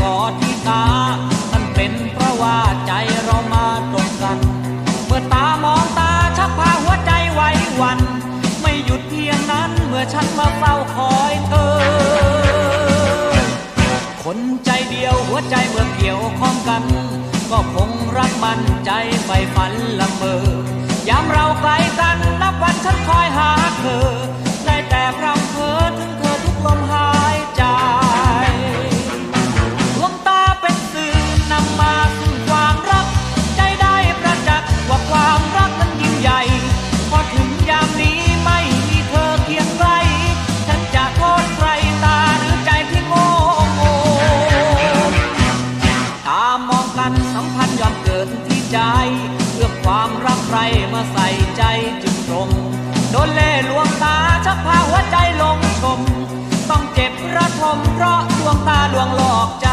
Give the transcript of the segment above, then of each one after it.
กอดที่ตานั่นเป็นเพราะว่าใจเรามาตรงกัน เมื่อตามองตาชักพาหัวใจไหววัน ไม่หยุดเพียงนั้นเมื่อฉันมาเฝ้าคอยเธอ คนใจเดียวหัวใจเมื่อเกี่ยวข้องกัน ก็คงรักมันใจไปฝันละเมอยามเราไกลกันนับวันฉันคอยหาันสัมพันธ์ยอมเกิดที่ใจ เพื่อความรักใครมาใส่ใจจึงตรงโดนเล่ลวงตาชักพาหัวใจลงชม ต้องเจ็บระทมเพราะดวงตาลวงหลอกใจ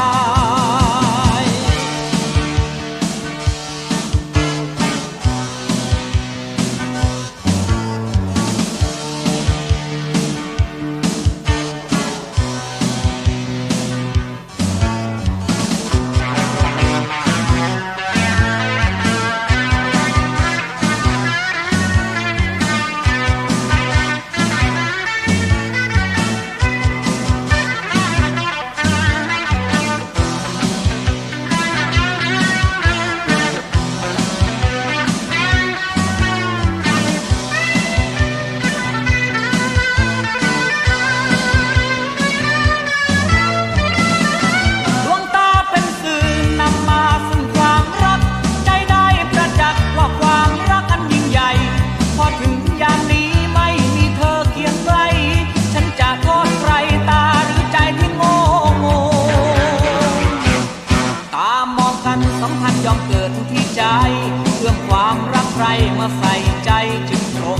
ใครมาใส่ใจจึงชม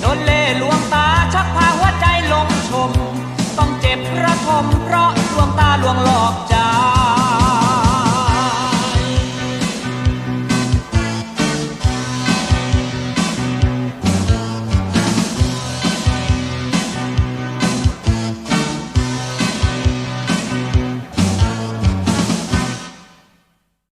โดนเล่ลวงตาชักพาหัวใจลงชม ต้องเจ็บระทมเพราะดวงตาลวงหลอกใจ